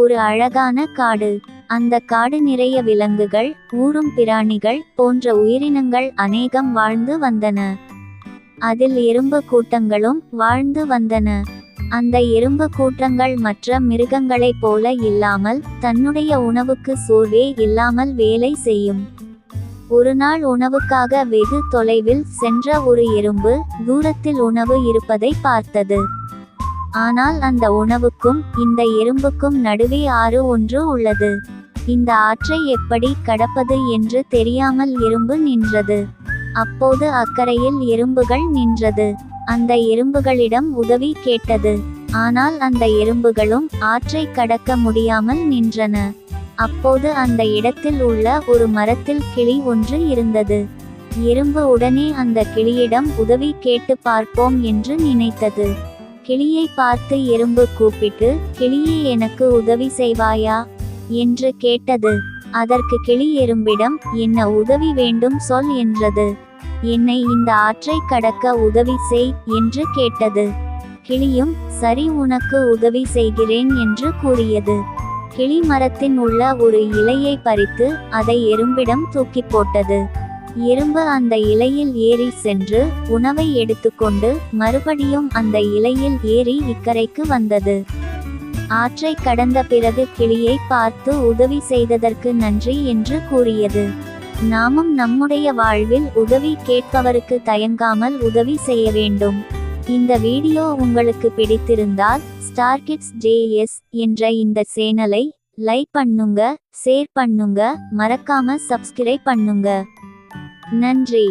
ஒரு அழகான காடு. அந்த காடு நிறைய விலங்குகள் ஊரும் பிராணிகள் போன்ற உயிரினங்கள் அநேகம் வாழ்ந்து வந்தன. அதில் எறும்பு கூட்டங்களும் வாழ்ந்து வந்தன. அந்த எறும்பு கூட்டங்கள் மற்ற மிருகங்களைப் போல இல்லாமல் தன்னுடைய உணவுக்கு சோர்வே இல்லாமல் வேலை செய்யும். ஒரு நாள் உணவுக்காக வெகு தொலைவில் சென்ற ஒரு எறும்பு தூரத்தில் உணவு இருப்பதை பார்த்தது. ஆனால் அந்த உணவுக்கும் இந்த எறும்புக்கும் நடுவே ஆறு ஒன்று உள்ளது. இந்த ஆற்றை எப்படி கடப்பது என்று தெரியாமல் எறும்பு நின்றது. அப்போது அக்கறையில் எறும்புகள் நின்றது. அந்த எறும்புகளிடம் உதவி கேட்டது. ஆனால் அந்த எறும்புகளும் ஆற்றை கடக்க முடியாமல் நின்றன. அப்போது அந்த இடத்தில் உள்ள ஒரு மரத்தில் கிளி ஒன்று இருந்தது. எறும்பு உடனே அந்த கிளியிடம் உதவி கேட்டு பார்ப்போம் என்று நினைத்தது. கிளியை பார்த்து எறும்பு கூப்பிட்டு கிளியே எனக்கு உதவி செய்வாயா? என்று கேட்டது. அதற்கு கிளி எறும்பிடம் என்ன உதவி வேண்டும் சொல் என்றது. என்னை இந்த ஆற்றை கடக்க உதவி செய் என்று கேட்டது. கிளியும் சரி உனக்கு உதவி செய்கிறேன் என்று கூறியது. கிளி மரத்தின் உள்ள ஒரு இலையை பறித்து அதை எறும்பிடம் தூக்கி போட்டது. எறும்பு அந்த இலையில் ஏறி சென்று உணவை எடுத்துக்கொண்டு மறுபடியும் அந்த இலையில் ஏறி இக்கரைக்கு வந்தது. ஆற்றை கடந்த பிறகு கிளியை பார்த்து உதவி செய்ததற்கு நன்றி என்று கூறியது. நாமும் நம்முடைய வாழ்வில் உதவி கேட்பவருக்கு தயங்காமல் உதவி செய்ய வேண்டும். இந்த வீடியோ உங்களுக்கு பிடித்திருந்தால் ஸ்டார் கிட்ஸ் ஜேஎஸ் என்ற இந்த சேனலை லைக் பண்ணுங்க ஷேர் பண்ணுங்க மறக்காம சப்ஸ்கிரைப் பண்ணுங்க. நன்றி.